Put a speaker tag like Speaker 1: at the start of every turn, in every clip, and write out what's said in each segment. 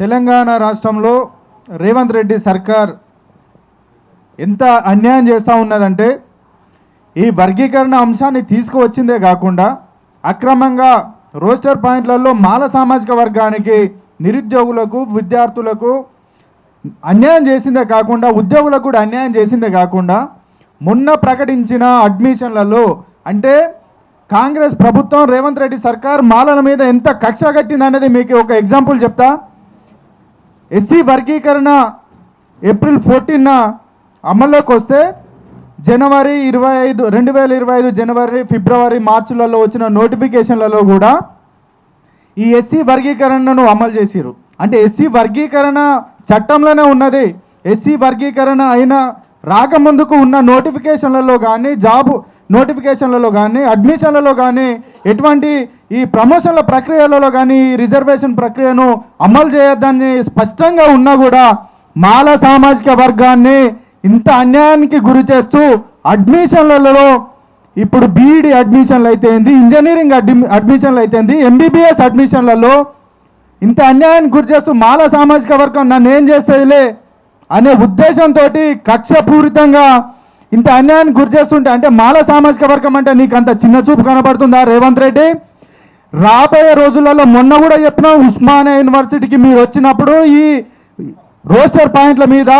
Speaker 1: తెలంగాణ రాష్ట్రంలో రేవంత్ రెడ్డి సర్కార్ ఎంత అన్యాయం చేస్తూ ఉన్నదంటే ఈ వర్గీకరణ అంశాన్ని తీసుకువచ్చిందే కాకుండా అక్రమంగా రోస్టర్ పాయింట్లలో మాల సామాజిక వర్గానికి నిరుద్యోగులకు విద్యార్థులకు అన్యాయం చేసిందే కాకుండా ఉద్యోగులకు కూడా అన్యాయం చేసిందే కాకుండా మొన్న ప్రకటించిన అడ్మిషన్లలో అంటే కాంగ్రెస్ ప్రభుత్వం రేవంత్ రెడ్డి సర్కార్ మాలల మీద ఎంత కక్ష కట్టింది అనేది మీకు ఒక ఎగ్జాంపుల్ చెప్తా. ఎస్సీ వర్గీకరణ ఏప్రిల్ ఫోర్టీన్న అమల్లోకి వస్తే జనవరి ఇరవై ఐదు రెండు వేల ఇరవై ఐదు జనవరి ఫిబ్రవరి మార్చిలలో వచ్చిన నోటిఫికేషన్లలో కూడా ఈ ఎస్సీ వర్గీకరణను అమలు చేసిరు అంటే ఎస్సీ వర్గీకరణ చట్టంలోనే ఉన్నది. ఎస్సీ వర్గీకరణ అయిన రాకముందుకు ఉన్న నోటిఫికేషన్లలో కానీ జాబ్ నోటిఫికేషన్లలో కానీ అడ్మిషన్లలో కానీ ఎటువంటి ఈ ప్రమోషన్ల ప్రక్రియలలో కానీ రిజర్వేషన్ ప్రక్రియను అమలు చేయొద్దని స్పష్టంగా ఉన్నా కూడా మాల సామాజిక వర్గాన్ని ఇంత అన్యాయానికి గురి చేస్తూ అడ్మిషన్లలో ఇప్పుడు బీఈడి అడ్మిషన్లు అయితేంది ఇంజనీరింగ్ అడ్మి అడ్మిషన్లు అయితేంది ఎంబీబీఎస్ అడ్మిషన్లలో ఇంత అన్యాయానికి గురి చేస్తూ మాల సామాజిక వర్గం నన్ను ఏం చేస్తుందిలే అనే ఉద్దేశంతో కక్షపూరితంగా ఇంత అన్యాయాన్ని గురి చేస్తుంటే అంటే మాల సామాజిక వర్గం అంటే నీకు అంత చిన్న చూపు కనబడుతుందా? రేవంత్ రెడ్డి రాబోయే రోజులలో మొన్న కూడా చెప్పిన ఉస్మానియా యూనివర్సిటీకి మీరు వచ్చినప్పుడు ఈ రోస్టర్ పాయింట్ల మీద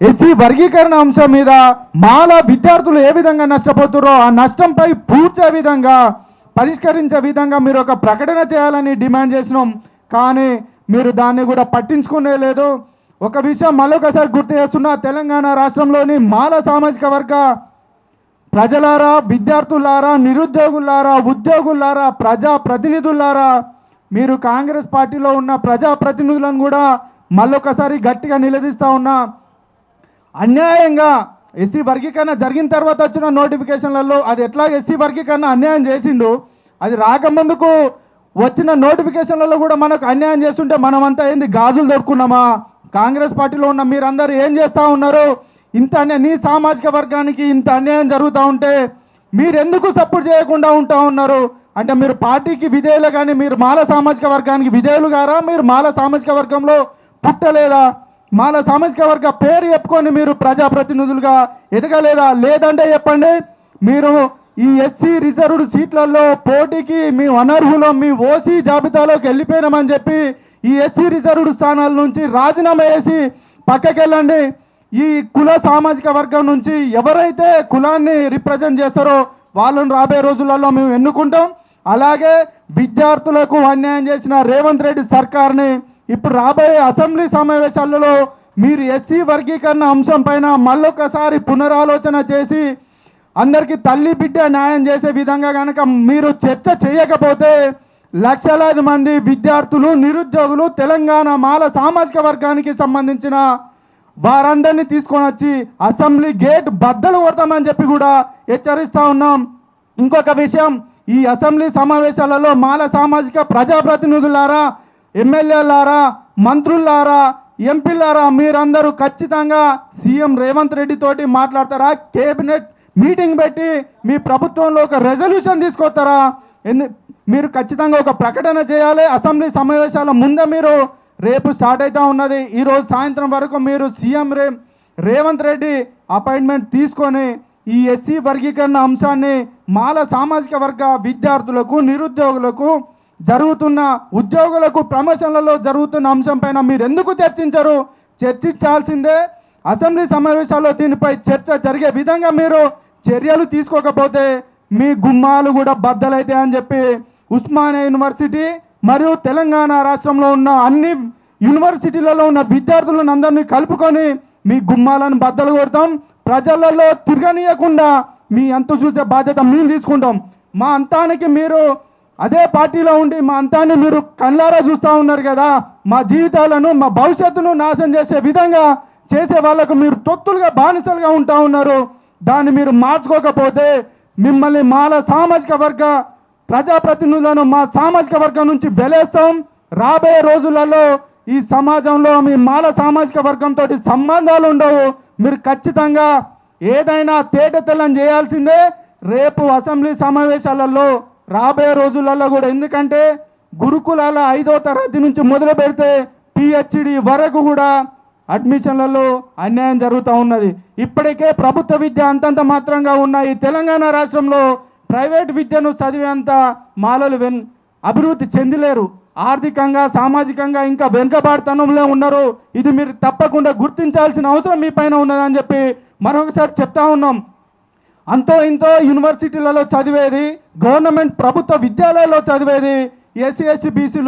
Speaker 1: ఎస్సీ వర్గీకరణ అంశం మీద మాల విద్యార్థులు ఏ విధంగా నష్టపోతారో ఆ నష్టంపై పూడ్చే విధంగా పరిష్కరించే విధంగా మీరు ఒక ప్రకటన చేయాలని డిమాండ్ చేసినాం. కానీ మీరు దాన్ని కూడా పట్టించుకునే లేదు. ఒక విషయం మరొకసారి గుర్తు చేస్తున్నా తెలంగాణ రాష్ట్రంలోని మాల సామాజిక వర్గ ప్రజలారా విద్యార్థులారా నిరుద్యోగులారా ఉద్యోగులారా ప్రజా ప్రతినిధులారా మీరు కాంగ్రెస్ పార్టీలో ఉన్న ప్రజా ప్రతినిధులను కూడా మళ్ళొకసారి గట్టిగా నిలదీస్తా ఉన్నా. అన్యాయంగా ఎస్సీ వర్గీకరణ జరిగిన తర్వాత వచ్చిన నోటిఫికేషన్లలో అది ఎట్లా ఎస్సీ వర్గీకరణ అన్యాయం చేసిండు? అది రాకముందుకు వచ్చిన నోటిఫికేషన్లలో కూడా మనకు అన్యాయం చేస్తుంటే మనమంతా ఏంది గాజులు దొరుకున్నామా? కాంగ్రెస్ పార్టీలో ఉన్న మీరందరూ ఏం చేస్తూ ఉన్నారు? ఇంత నీ సామాజిక వర్గానికి ఇంత అన్యాయం జరుగుతూ ఉంటే మీరెందుకు సపోర్ట్ చేయకుండా ఉంటా ఉన్నారు? అంటే మీరు పార్టీకి విధేయులు కానీ మీరు మాల సామాజిక వర్గానికి విధేయులు గారా? మీరు మాల సామాజిక వర్గంలో పుట్టలేదా? మాల సామాజిక వర్గ పేరు చెప్పుకొని మీరు ప్రజాప్రతినిధులుగా ఎదగలేదా? లేదంటే చెప్పండి. మీరు ఈ ఎస్సీ రిజర్వ్డ్ సీట్లలో పోటీకి మీ అనర్హులు మీ ఓసీ జాబితాలోకి వెళ్ళిపోయినామని చెప్పి ఈ ఎస్సీ రిజర్వ్డ్ స్థానాల నుంచి రాజీనామా చేసి పక్కకి వెళ్ళండి ఈ కుల సామాజిక వర్గం నుంచి ఎవరైతే కులాన్ని రిప్రజెంట్ చేస్తారో వాళ్ళను రాబోయే రోజులలో మేము ఎన్నుకుంటాం. అలాగే విద్యార్థులకు అన్యాయం చేసిన రేవంత్ రెడ్డి సర్కార్ని ఇప్పుడు రాబోయే అసెంబ్లీ సమావేశాలలో మీరు ఎస్సీ వర్గీకరణ అంశం పైన మళ్ళొకసారి పునరాలోచన చేసి అందరికీ తల్లి బిడ్డ న్యాయం చేసే విధంగా కనుక మీరు చర్చ చేయకపోతే లక్షలాది మంది విద్యార్థులు నిరుద్యోగులు తెలంగాణ మాల సామాజిక వర్గానికి సంబంధించిన వారందరినీ తీసుకొని వచ్చి అసెంబ్లీ గేట్ బద్దలు కొడతామని చెప్పి కూడా హెచ్చరిస్తూ ఉన్నాం. ఇంకొక విషయం ఈ అసెంబ్లీ సమావేశాలలో మాల సామాజిక ప్రజాప్రతినిధులారా ఎమ్మెల్యేలారా మంత్రులారా ఎంపీలారా మీరందరూ ఖచ్చితంగా సీఎం రేవంత్ రెడ్డి తోటి మాట్లాడతారా? కేబినెట్ మీటింగ్ పెట్టి మీ ప్రభుత్వంలో ఒక రెజల్యూషన్ తీసుకొస్తారా? ఎందు మీరు ఖచ్చితంగా ఒక ప్రకటన చేయాలి. అసెంబ్లీ సమావేశాల ముందే మీరు రేపు స్టార్ట్ అవుతా ఉన్నది. ఈరోజు సాయంత్రం వరకు మీరు సీఎం రే రేవంత్ రెడ్డి అపాయింట్మెంట్ తీసుకొని ఈ ఎస్సీ వర్గీకరణ అంశాన్ని మాల సామాజిక వర్గ విద్యార్థులకు నిరుద్యోగులకు జరుగుతున్న ఉద్యోగులకు ప్రమోషన్లలో జరుగుతున్న అంశంపైన మీరు ఎందుకు చర్చించరు? చర్చించాల్సిందే. అసెంబ్లీ సమావేశాల్లో దీనిపై చర్చ జరిగే విధంగా మీరు చర్యలు తీసుకోకపోతే మీ గుమ్మాలు కూడా బద్దలైతాయని చెప్పి ఉస్మానియా యూనివర్సిటీ మరియు తెలంగాణ రాష్ట్రంలో ఉన్న అన్ని యూనివర్సిటీలలో ఉన్న విద్యార్థులను అందరినీ కలుపుకొని మీ గుమ్మాలను బద్దలు కొడతాం. ప్రజలలో తిరగనీయకుండా మీ అంత చూసే బాధ్యత మేము తీసుకుంటాం. మా అంతానికి మీరు అదే పార్టీలో ఉండి మా అంతాన్ని మీరు కళ్ళారా చూస్తూ ఉన్నారు కదా. మా జీవితాలను మా భవిష్యత్తును నాశనం చేసే విధంగా చేసే వాళ్ళకు మీరు తొత్తులుగా బానిసలుగా ఉంటా ఉన్నారు. దాన్ని మీరు మార్చుకోకపోతే మిమ్మల్ని మాల సామాజిక వర్గ ప్రజాప్రతినిధులను మా సామాజిక వర్గం నుంచి వెలేస్తాం రాబోయే రోజులలో ఈ సమాజంలో మీ మాల సామాజిక వర్గంతో సంబంధాలు ఉండవు. మీరు ఖచ్చితంగా ఏదైనా తేట తెల్లం చేయాల్సిందే. రేపు అసెంబ్లీ సమావేశాలలో రాబోయే రోజులలో కూడా. ఎందుకంటే గురుకులాల ఐదో తరగతి నుంచి మొదలు పెడితే పిహెచ్డి వరకు కూడా అడ్మిషన్లలో అన్యాయం జరుగుతూ ఉన్నది. ఇప్పటికే ప్రభుత్వ విద్య అంతంత మాత్రంగా ఉన్న ఈ తెలంగాణ రాష్ట్రంలో ప్రైవేట్ విద్యను చదివేంత మాలలు వెన్ అభివృద్ధి చెందలేరు. ఆర్థికంగా సామాజికంగా ఇంకా వెనుకబాటుతనంలో ఉన్నారు. ఇది మీరు తప్పకుండా గుర్తించాల్సిన అవసరం మీ పైన ఉన్నదని చెప్పి మరొకసారి చెప్తా ఉన్నాం. అంతో ఇంతో యూనివర్సిటీలలో చదివేది గవర్నమెంట్ ప్రభుత్వ విద్యాలయాల్లో చదివేది ఎస్సీ ఎస్టీ బీసీలు